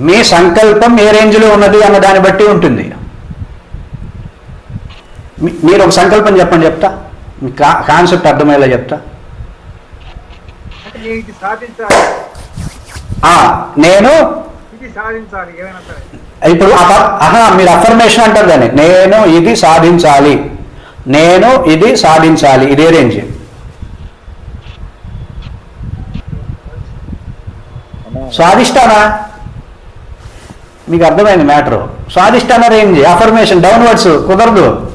మీ సంకల్పం ఏ రేంజ్లో ఉన్నది అన్న దాన్ని బట్టి ఉంటుంది. మీరు ఒక సంకల్పం చెప్పండి చెప్తా. మీ కాన్సెప్ట్ అర్థమయ్యేలా చెప్తా. అంటే నేను ఇది సాధించాలి. ఆ, నేను ఇది సాధించాలి ఏమైనా సరే. ఇప్పుడు ఆహా మీరు అఫర్మేషన్ అంటారు దాన్ని. నేను ఇది సాధించాలి. నేను ఇది సాధించాలి. ఇదే రేంజ్. స్వాదిష్టానా మీకు అర్థమైంది మ్యాటర్. స్వాదిష్టాన రేంజ్ అఫర్మేషన్ డౌన్వర్డ్స్ కుదరదు.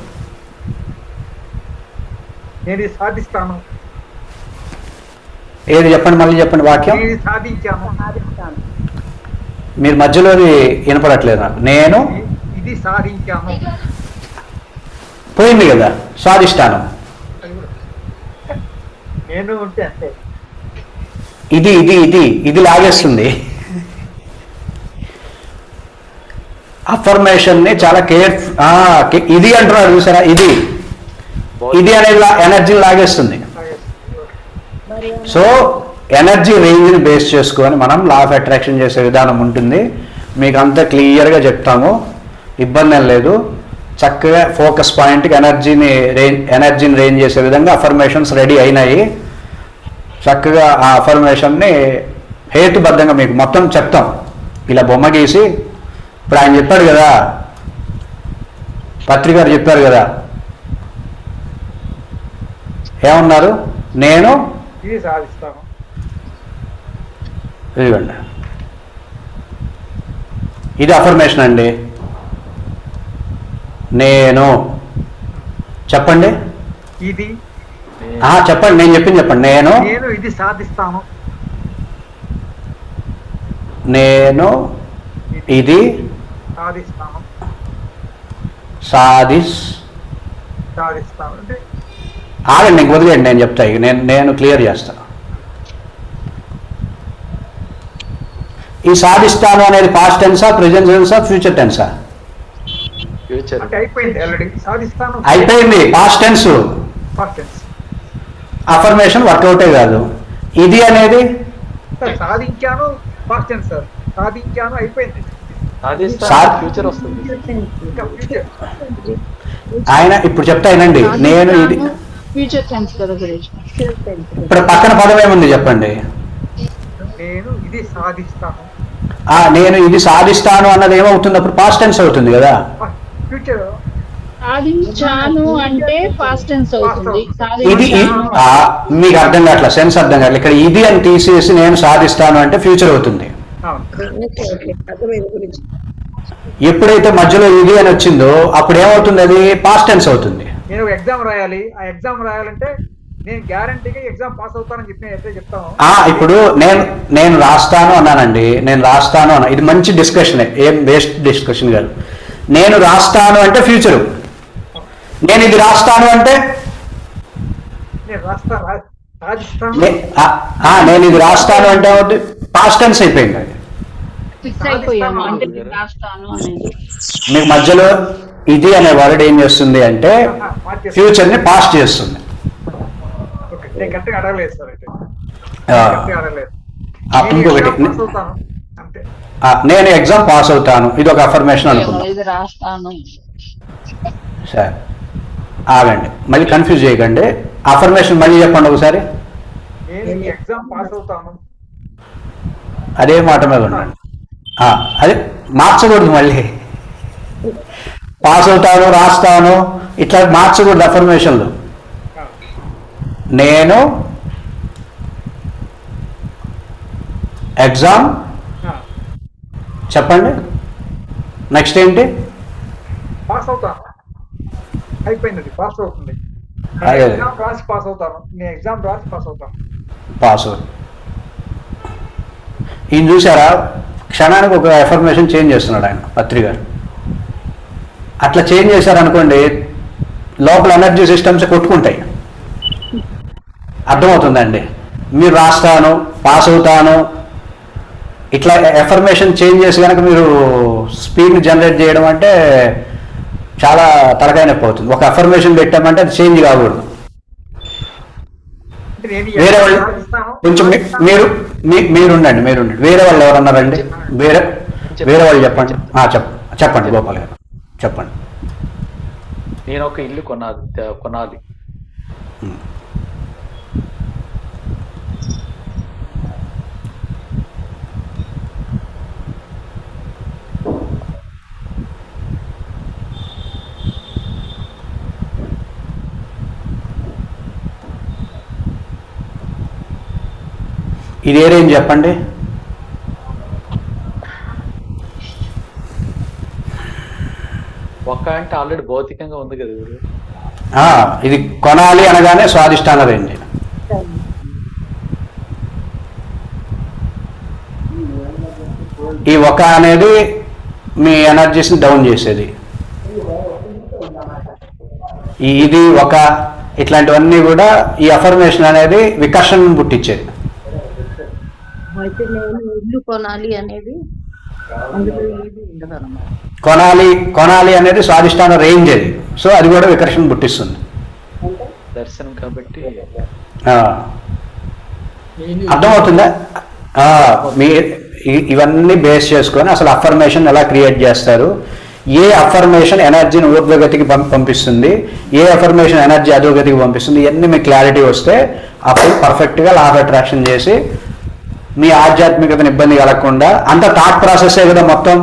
నేను సాధిస్తాను? ఏది చెప్పండి మళ్ళీ చెప్పండి వాక్యం. సాధించాను? మీరు మధ్యలోది వినపడట్లేదు? నాకు నేను ఇది- సాధించాను. పోయింది కదా కూడా నేను ఇది ఇది ఇది ఇది లాగేస్తుంది. అఫర్మేషన్ని చాలా కేర్ ఇది అంటున్నారు చూసారా ఇది. ఇది అనేది ఎనర్జీని లాగేస్తుంది. సో ఎనర్జీ రేంజ్ని బేస్ చేసుకొని మనం లా ఆఫ్ అట్రాక్షన్ చేసే విధానం ఉంటుంది. మీకు అంతా క్లియర్గా చెప్తాము. ఇబ్బంది లేదు. చక్కగా ఫోకస్ పాయింట్కి ఎనర్జీని రేంజ్ ఎనర్జీని రేంజ్ చేసే విధంగా అఫర్మేషన్స్ రెడీ అయినాయి. చక్కగా ఆ అఫర్మేషన్ని హేతుబద్ధంగా మీకు మొత్తం చెప్తాం. ఇలా బొమ్మ గీసి ఇప్పుడు ఆయన చెప్పాడు కదా పత్రికారు చెప్పారు కదా ఏమన్నారు? నేను ఇది సాధిస్తాను. ఇదిగోండి. ఇది అఫర్మేషన్ అండి. నేను. చెప్పండి. ఇది. ఆ, చెప్పండి నేను చెప్పింది చెప్పండి. నేను. నేను ఇది సాధిస్తాను. నేను. ఇది. సాధిస్తాను సాధిస్ సాధిస్తాను అంటే ఆగండి ఇంక వదిలేయండి నేను చెప్తా ఇక. నేను నేను క్లియర్ చేస్తా. ఈ సాధిస్తాను అనేది పాస్ట్ టెన్సా ప్రెజెంట్ టెన్సా ఫ్యూచర్ టెన్సా ఫ్యూచర్ అంటే అయిపోయింది ఆల్రెడీ సాధిస్తాను. అయిపోయింది పాస్ట్ టెన్స్. అఫర్మేషన్ వర్కౌటే కాదు. ఇది అనేది సార్ సాధించాను టెన్స్ సార్. సాధించాను అయిపోయింది. సార్- ఫ్యూచర్ వస్తుంది. ఇంకా ఫ్యూచర్ ఆయన ఇప్పుడు చెప్తా వినండి. నేను ఇది ఫ్యూచర్ టెన్స్ కదా ఇప్పుడు పక్కన పదం ఏముంది చెప్పండి? నేను ఇది సాధిస్తాను. ఆ నేను ఇది సాధిస్తాను అన్నది ఏమవుతుంది అప్పుడు పాస్ట్ టెన్స్ అవుతుంది కదా? ఫ్యూచర్ సాధించాను అంటే ఫాస్ట్ టెన్స్ అవుతుంది. ఇది మీకు అర్థం కావట్లేదు సెన్స్ అర్థం కావట్లేదు ఇక్కడ ఇది అని తీసేసి నేను సాధిస్తాను అంటే ఫ్యూచర్ అవుతుంది. ఎప్పుడైతే మధ్యలో ఇది అని వచ్చిందో అప్పుడు ఏమవుతుంది అది పాస్ట్ టెన్స్ అవుతుంది. నేను ఒక ఎగ్జామ్ రాయాలి. ఆ ఎగ్జామ్ రాయాలంటే నేను గ్యారంటీగా ఎగ్జామ్ పాస్ అవుతానని చెప్పి ఎట్లా చెప్తాను. ఆ ఇప్పుడు నేను నేను రాస్తాను అన్నానండి. నేను రాస్తాను అన్నా. ఇది మంచి డిస్కషన్ ఏం. వేస్ట్ డిస్కషన్ కాదు. నేను రాస్తాను అంటే ఫ్యూచరు నేను ఇది రాస్తాను అంటే? నేను రాస్తా రా- సాధిస్తాను నే- ఆ, ఆ, నేను ఇది రాస్తాను అంటే పాస్ట్ టెన్స్ అయిపోయింది అది ఫిక్స్ అయిపోయాము అంటే నేను రాస్తాను అనేది మీకు మధ్యలో ఇది అనే వర్డ్ ఏం చేస్తుంది అంటే ఫ్యూచర్ని పాస్ట్ చేస్తుంది. ఇంకొకటి. నేను ఎగ్జామ్ పాస్ అవుతాను. ఇది ఒక అఫర్మేషన్ అనుకుందాం. ఇది రాస్తాను. సరే. ఆగండి. మళ్ళీ కన్ఫ్యూజ్ చేయకండి. అఫర్మేషన్ మళ్ళీ చెప్పండి ఒకసారి. నేను ఈ ఎగ్జామ్ పాస్ అవుతాను. అదే మాట మీద ఉండండి. అదే మార్చకూడదు మళ్ళీ. పాస్ అవుతాను రాస్తాను ఇట్లా మార్చకూడదు అఫర్మేషన్లు నేను ఎగ్జామ్ చెప్పండి. నెక్స్ట్ ఏంటి? పాస్ అవుతాను. అయిపోయింది పాస్ అవుతుంది. ఎగ్జామ్ రాసి పాస్ అవుతాను. నేను ఎగ్జామ్ రాసి పాస్ అవుతాను. పాస్ ఈయన చూసారా? క్షణానికి ఒక ఎఫర్మేషన్ చేంజ్ చేస్తున్నాడు ఆయన పత్రిక అట్లా చేంజ్ చేశారనుకోండి లోపల ఎనర్జీ సిస్టమ్స్ కొట్టుకుంటాయి. అర్థమవుతుందండి? మీరు రాస్తాను పాస్ అవుతాను ఇట్లా ఎఫర్మేషన్ చేంజ్ చేసి కనుక మీరు స్పీడ్ని జనరేట్ చేయడం అంటే చాలా తలకాయ నొప్పి అవుతుంది. ఒక అఫర్మేషన్ పెట్టామంటే అది చేంజ్ కాకూడదు. వేరే వాళ్ళు. కొంచెం మీ- మీరు మీ- మీరుండండి మీరుండండి. వేరే వాళ్ళు ఎవరన్నారండి వేరే వేరే వాళ్ళు చెప్పండి. చెప్పండి గోపాల్ గారు. చెప్పండి. నేను ఒక ఇల్లు కొనాలి. కొనాలి ఇది ఏ రేంజ్ చెప్పండి? ఒక్క అంటే ఆల్రెడీ భౌతికంగా ఉంది కదా ఇది. కొనాలి అనగానే స్వాదిష్టాన రేంజ్. ఈ ఒక అనేది మీ ఎనర్జీస్ని డౌన్ చేసేది. ఇది ఒక ఇట్లాంటివన్నీ కూడా ఈ అఫర్మేషన్ అనేది వికర్షణ పుట్టించేది. అయితే నేను ఇల్లు కొనాలి అనేది కొనాలి కొనాలి అనేది స్వాదిష్టాన రేంజ్ అది. సో అది కూడా వికర్షణ పుట్టిస్తుంది. దర్శనం కాబట్టి ఆ. అర్థమవుతుందా? ఆ, మీ ఇవన్నీ బేస్ చేసుకొని అసలు అఫర్మేషన్ ఎలా క్రియేట్ చేస్తారు? ఏ అఫర్మేషన్ ఎనర్జీని ఊర్ధ్వగతికి పంపిస్తుంది? ఏ అఫర్మేషన్ ఎనర్జీ అధోగతికి పంపిస్తుంది? ఇవన్నీ మీకు క్లారిటీ వస్తే అప్పుడు పర్ఫెక్ట్గా లా ఆఫ్ అట్రాక్షన్ చేసి మీ ఆధ్యాత్మికతను ఇబ్బంది కలగకుండా అంత థాట్ ప్రాసెసే కదా మొత్తం?